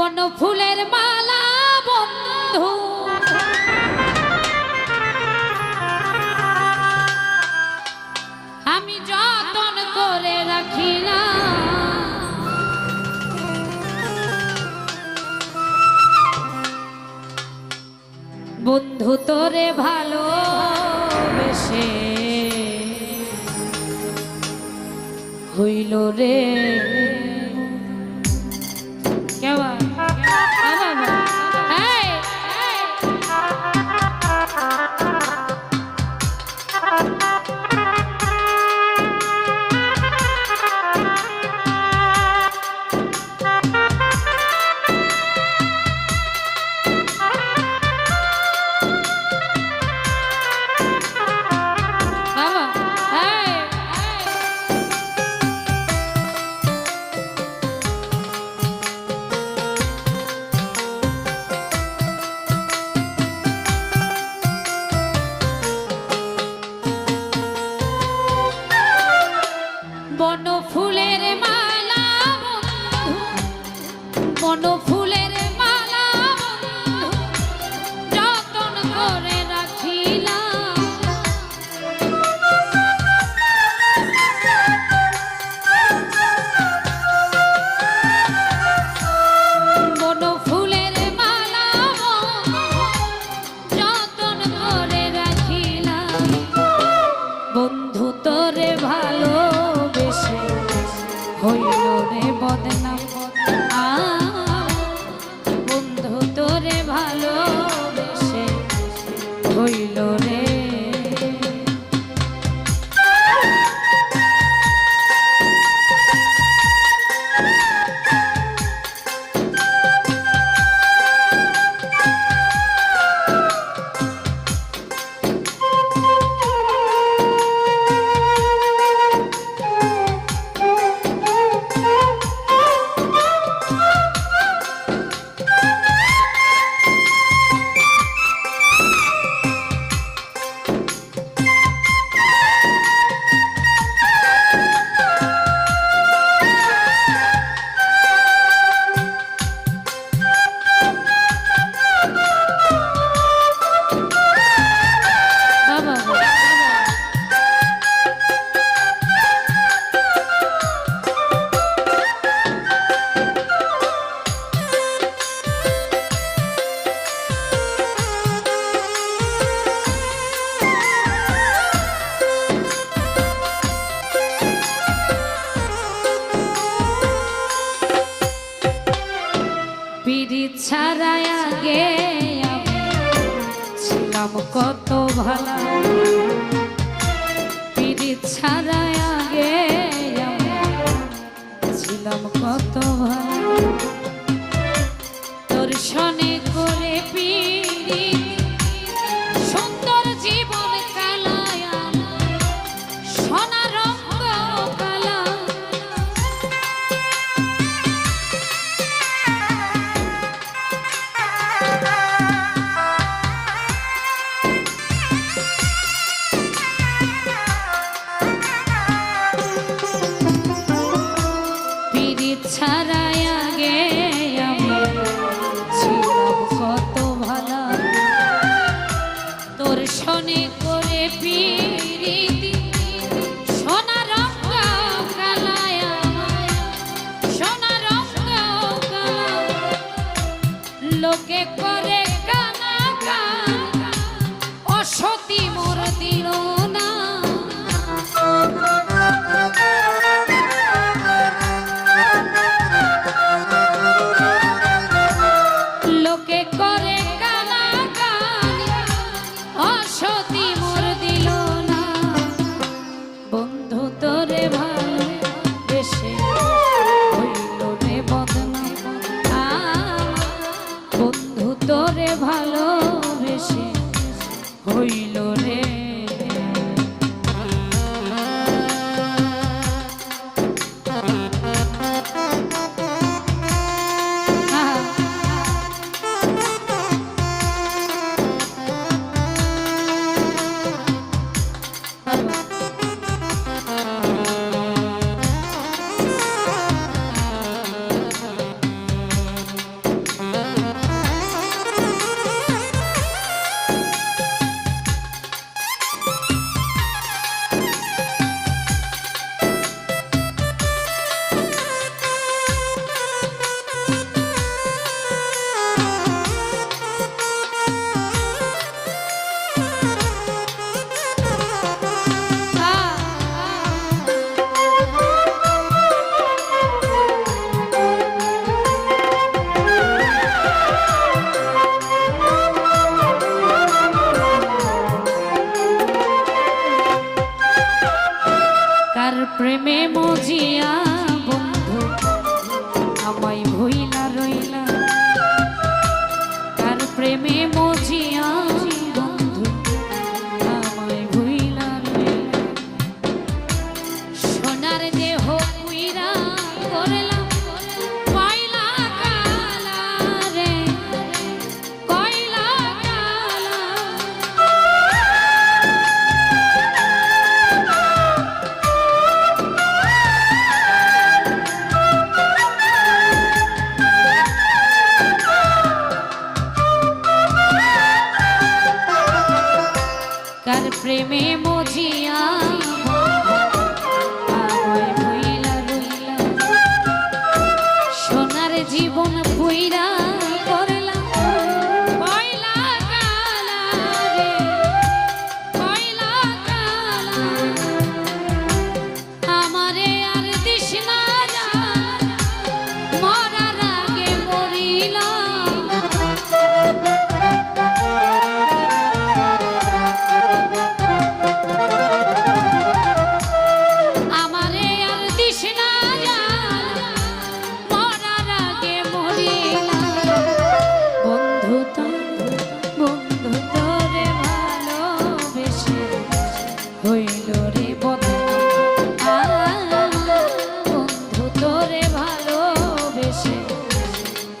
বন ফুলের মালা বন্ধু। আমি যতন করে রাখিলাম। বন্ধু তোরে ভালো বেশে হইল রে। তোরে বদনাম বন্ধু তোরে ভালোবেসে হইল রে ইশারায় আগে ছিলাম কত ভালো। পিড়ি ছাড়ায় করে কানা কান। অসতি মোর দিল। প্রেমে বোঝিয়া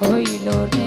হইল